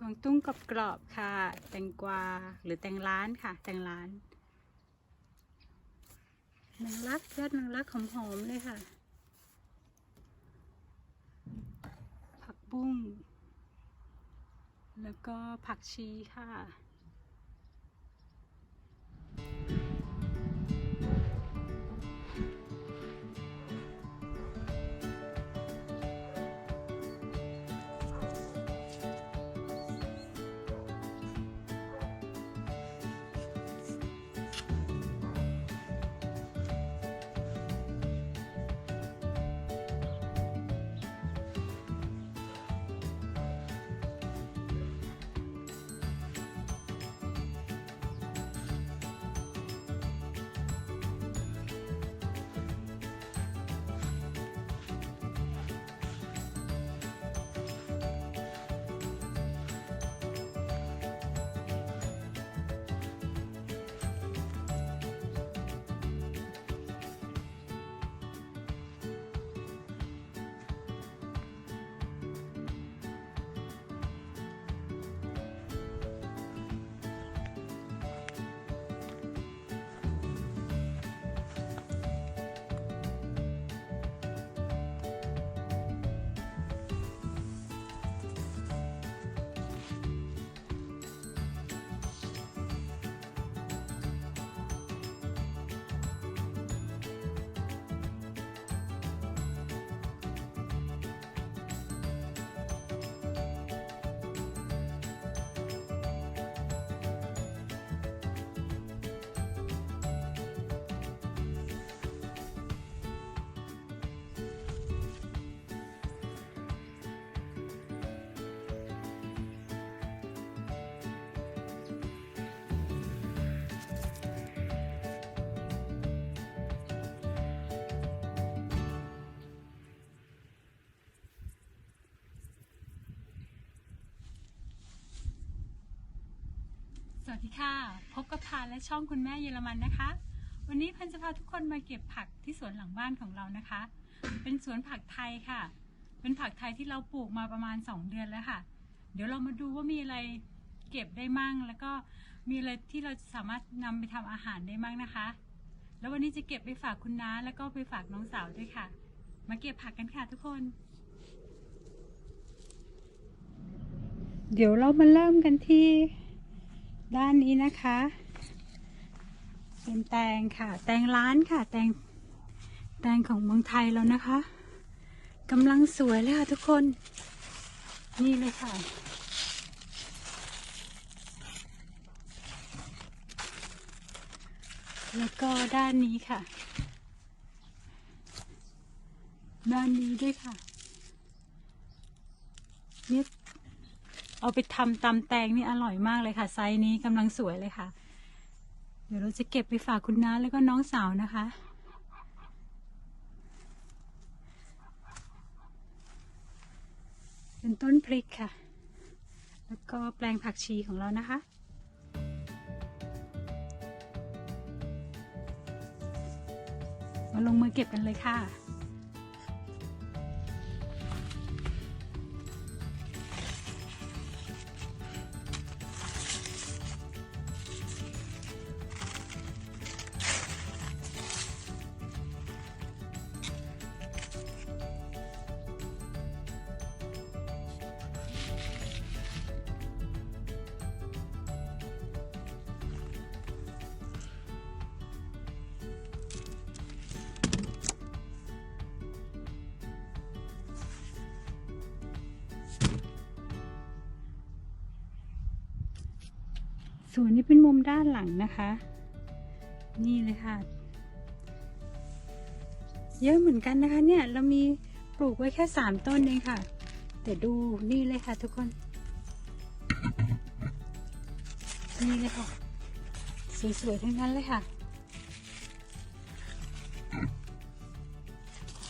กวางตุ้งกรอบๆค่ะ แตงกวาหรือแตงร้านค่ะ แตงร้านนางรักยอดนางรักหอมๆเลยค่ะ ผักบุ้ง แล้วก็ผักชีค่ะ สวัสดีค่ะ พบกับพานและช่องคุณแม่เยอรมันนะคะ วันนี้พันจะพาทุกคนมาเก็บผักที่สวนหลังบ้านของเรานะคะ เป็นสวนผักไทยค่ะ เป็นผักไทยที่เราปลูกมาประมาณ 2 เดือนแล้วค่ะ เดี๋ยวเรามาดูว่ามีอะไรเก็บได้มั่ง แล้วก็มีอะไรที่เราสามารถนำไปทำอาหารได้มั่งนะคะ แล้ววันนี้จะเก็บไปฝากคุณน้าแล้วก็ไปฝากน้องสาวด้วยค่ะ มาเก็บผักกันค่ะทุกคน เดี๋ยวเรามาเริ่มกันที่ ด้านนี้นะคะ เป็นแตงค่ะ แตงร้านค่ะ แตงแตงของเมืองไทยแล้วนะคะกำลังสวยเลยค่ะทุกคน นี่เลยค่ะ แล้วก็ด้านนี้ค่ะ ด้านนี้ด้วยค่ะเนี่ย เอาไปทำตำแตงนี่อร่อยมากเลยค่ะ ไซส์นี้กำลังสวยเลยค่ะ เดี๋ยวเราจะเก็บไปฝากคุณน้าแล้วก็น้องสาวนะคะ เป็นต้นพริกค่ะ แล้วก็แปลงผักชีของเรานะคะมาลงมือเก็บกันเลยค่ะ ส่วนนี้เป็นมุมด้านหลังนะคะ นี่เลยค่ะ เยอะเหมือนกันนะคะเนี่ยเรามีปลูกไว้แค่สามต้นเองค่ะ แต่ดูนี่เลยค่ะทุกคน นี่เลยค่ะ สวยๆทั้งนั้นเลยค่ะ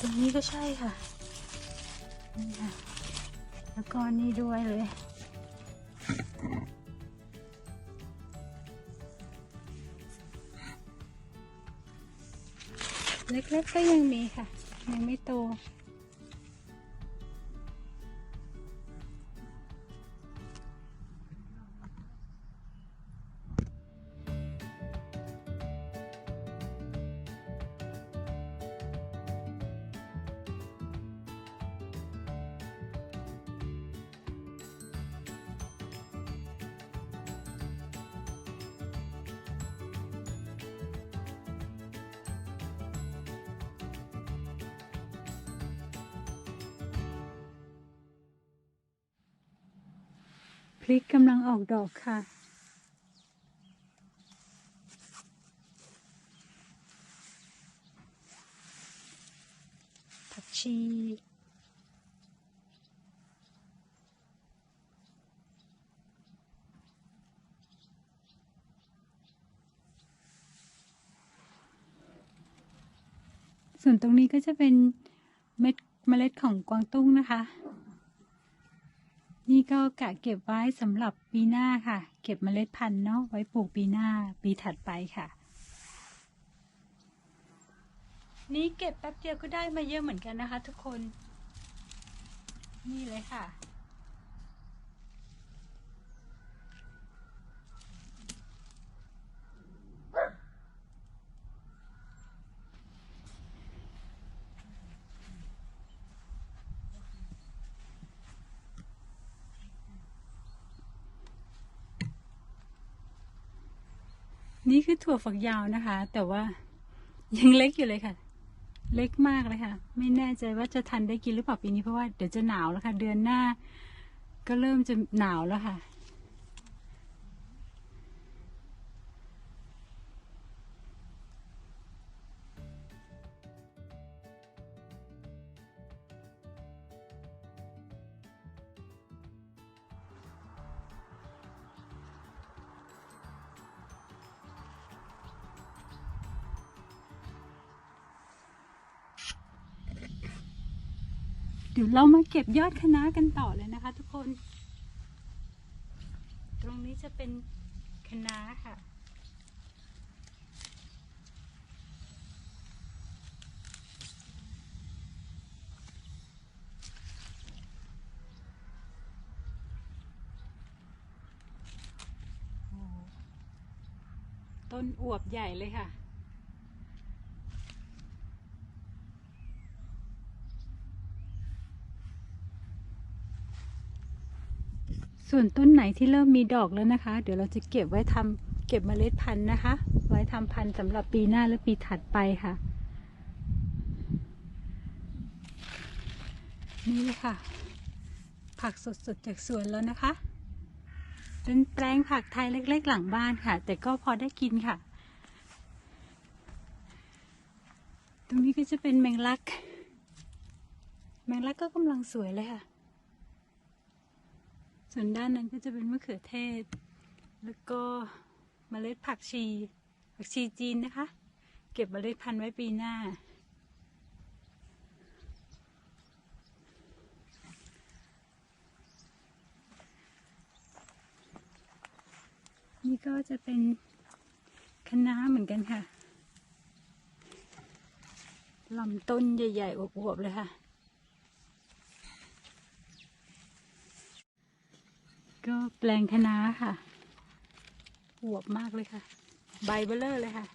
ตรงนี้ก็ใช่ค่ะนี่ค่ะ แล้วก็นี่ด้วยเลย เล็กๆก็ยังมีค่ะ ยังไม่โต พริกกำลังออกดอกค่ะ ผักชีส่วนตรงนี้ก็จะเป็นเม็ดเมล็ดของกวางตุ้งนะคะ นี่ก็กะเก็บไว้สำหรับปีหน้าค่ะ เก็บเมล็ดพันธุ์เนาะไว้ปลูกปีหน้าปีถัดไปค่ะ นี่เก็บแป๊บเดียวก็ได้มาเยอะเหมือนกันนะคะ ทุกคน นี่เลยค่ะ นี่คือถั่วฝักยาวนะคะ แต่ว่ายังเล็กอยู่เลยค่ะ เล็กมากเลยค่ะ ไม่แน่ใจว่าจะทันได้กินหรือเปล่าปีนี้เพราะว่าเดี๋ยวจะหนาวแล้วค่ะ เดือนหน้า ก็เริ่มจะหนาวแล้วค่ะ เดี๋ยวเรามาเก็บยอดคะน้ากันต่อเลยนะคะ ทุกคน ตรงนี้จะเป็นคะน้าค่ะต้นอวบใหญ่เลยค่ะ ส่วนต้นไหนที่เริ่มมีดอกแล้วนะคะ เดี๋ยวเราจะเก็บไว้ทำเก็บเมล็ดพันธุ์นะคะ ไว้ทำพันธุ์สำหรับปีหน้าและปีถัดไปค่ะ นี่เลยค่ะ ผักสดๆจากสวนแล้วนะคะ เป็นแปลงผักไทยเล็ก ๆ หลังบ้านค่ะ แต่ก็พอได้กินค่ะ ตรงนี้ก็จะเป็นแมงลัก แมงลักก็กำลังสวยเลยค่ะ ส่วนด้านนั้นก็จะเป็นมะเขือเทศ แล้วก็เมล็ดผักชี ผักชีจีนนะคะ เก็บเมล็ดพันธุ์ไว้ปีหน้า นี่ก็จะเป็นคะน้าเหมือนกันค่ะลำต้นใหญ่ๆอวบๆเลยค่ะ ก็แปลงคะน้าค่ะอวบมากเลยค่ะ ใบเบลเลอร์เลยค่ะ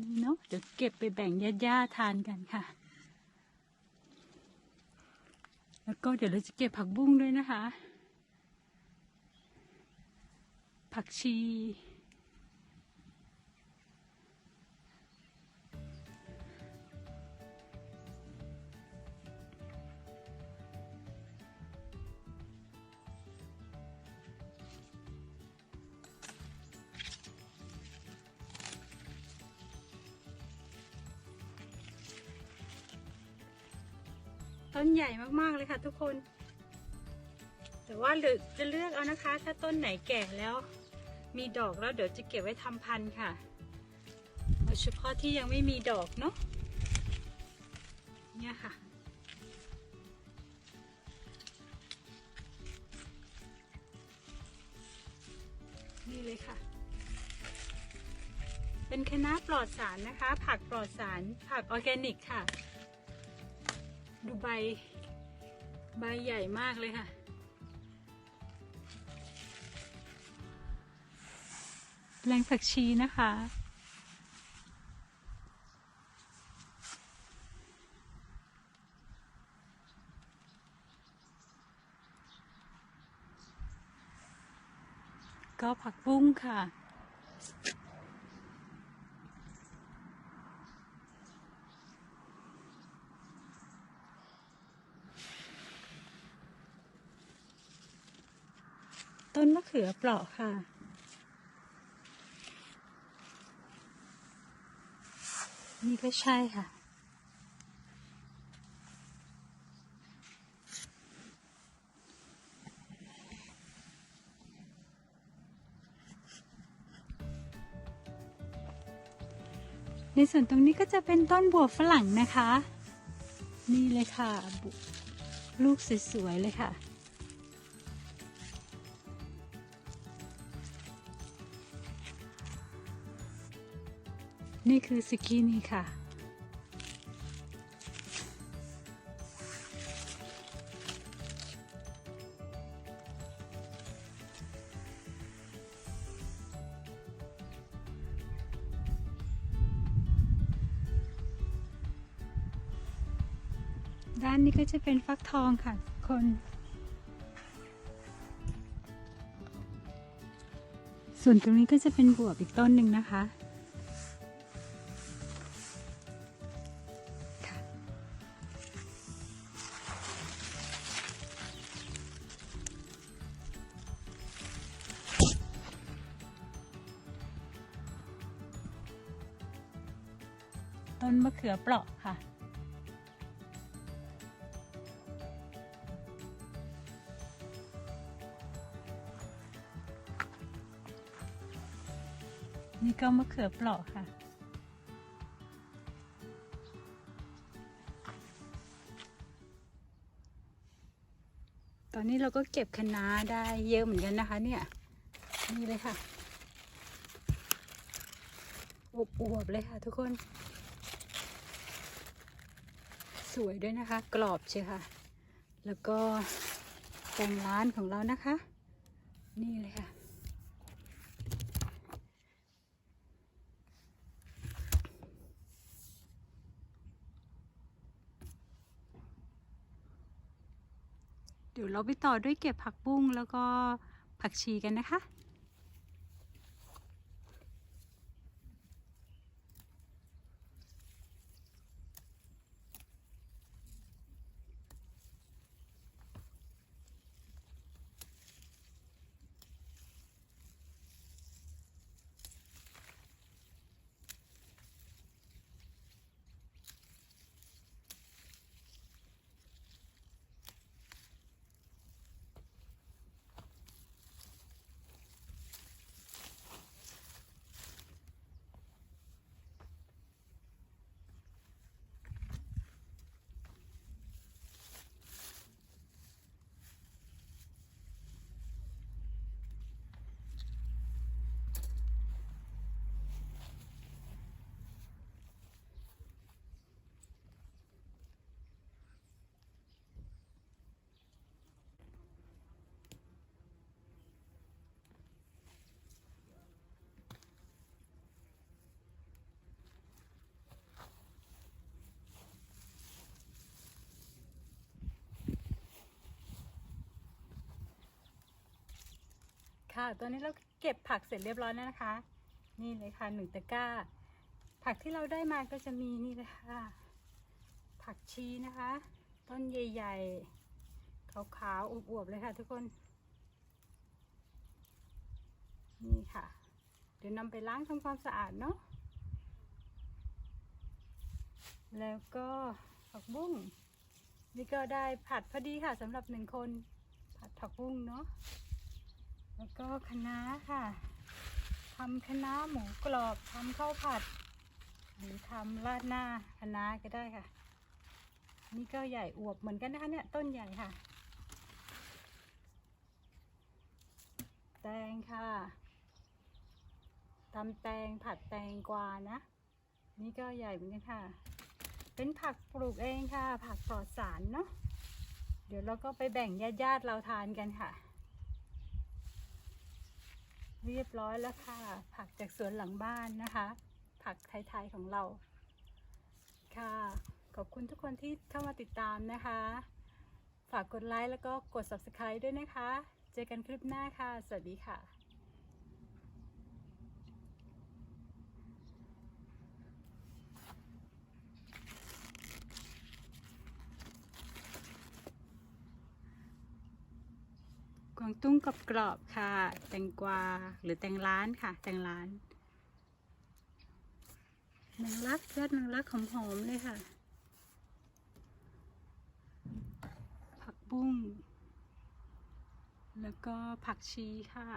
นี่เนาะเดี๋ยวเก็บไปแบ่งญาติๆทานกันค่ะ แล้วก็เดี๋ยวเราจะเก็บผักบุ้งด้วยนะคะ ผักชี ต้นใหญ่มากๆเลยค่ะทุกคน แต่ว่าจะเลือกเอานะคะ ถ้าต้นไหนแก่แล้ว มีดอกแล้วเดี๋ยวจะเก็บไว้ทำพันธุ์ค่ะเอาเฉพาะที่ยังไม่มีดอกเนาะเนี่ยค่ะนี่เลยค่ะ เป็นคณะปลอดสารนะคะ ผักปลอดสาร ผักออร์แกนิกค่ะ ใบ ใบใหญ่มากเลยค่ะแปลงผักชีนะคะ ก็ผักบุ้งค่ะ ผ ต้นมะ เขือเปราะค่ะ นี่ก็ใช่ค่ะ ในส่วนตรงนี้ก็จะเป็นต้นบัวฝรั่งนะคะ นี่เลยค่ะ ลูกสวยๆเลยค่ะ นี่คือสกีนี่ค่ะ ด้านนี้ก็จะเป็นฟักทองค่ะ คนส่วนตรงนี้ก็จะเป็นบวบอีกต้นหนึ่งนะคะ นมะเขือเปราะค่ะ นี่ก็มะเขือเปราะค่ะตอนนี้เราก็เก็บคะน้าได้เยอะเหมือนกันนะคะ เนี่ยนี่เลยค่ะอวบๆเลยค่ะทุกคน สวยด้วยนะคะ กรอบเชียวค่ะ แล้วก็แต่งร้านของเรานะคะ นี่เลยค่ะ เดี๋ยวเราไปต่อด้วยเก็บผักบุ้งแล้วก็ผักชีกันนะคะ ค่ะ ตอนนี้เราเก็บผักเสร็จเรียบร้อยแล้วนะคะ นี่เลยค่ะหนึ่งตะกร้า ผักที่เราได้มาก็จะมีนี่เลยค่ะ ผักชีนะคะ ต้นใหญ่ๆ ขาวๆอวบๆเลยค่ะทุกคน นี่ค่ะ เดี๋ยวนำไปล้างทำความสะอาดเนาะ แล้วก็ผักบุ้ง นี่ก็ได้ผัดพอดีค่ะสำหรับหนึ่งคนผัดผักบุ้งเนาะ แล้วก็คะน้าค่ะทำคะน้าหมูกรอบทำข้าวผัด หรือทำราดหน้าคะน้าก็ได้ค่ะ นี่ก็ใหญ่อวบเหมือนกันนะคะเนี่ยต้นใหญ่ค่ะ แตงค่ะตำแตงผัดแตงกวานะ นี่ก็ใหญ่เหมือนกันค่ะ เป็นผักปลูกเองค่ะ ผักปลอดสารเนาะเดี๋ยวเราก็ไปแบ่งญาติๆเราทานกันค่ะ เรียบร้อยแล้วค่ะ ผักจากสวนหลังบ้านนะคะ ผักไทยๆของเรา ค่ะ ขอบคุณทุกคนที่เข้ามาติดตามนะคะ ฝากกดไลค์แล้วก็กด subscribe ด้วยนะคะ เจอกันคลิปหน้าค่ะ สวัสดีค่ะ กวางตุ้งกรอบค่ะ แตงกวาหรือแตงร้านค่ะ แตงร้านแมงลักยอดแมงลักหอมๆเลยค่ะ ผักบุ้ง แล้วก็ผักชีค่ะ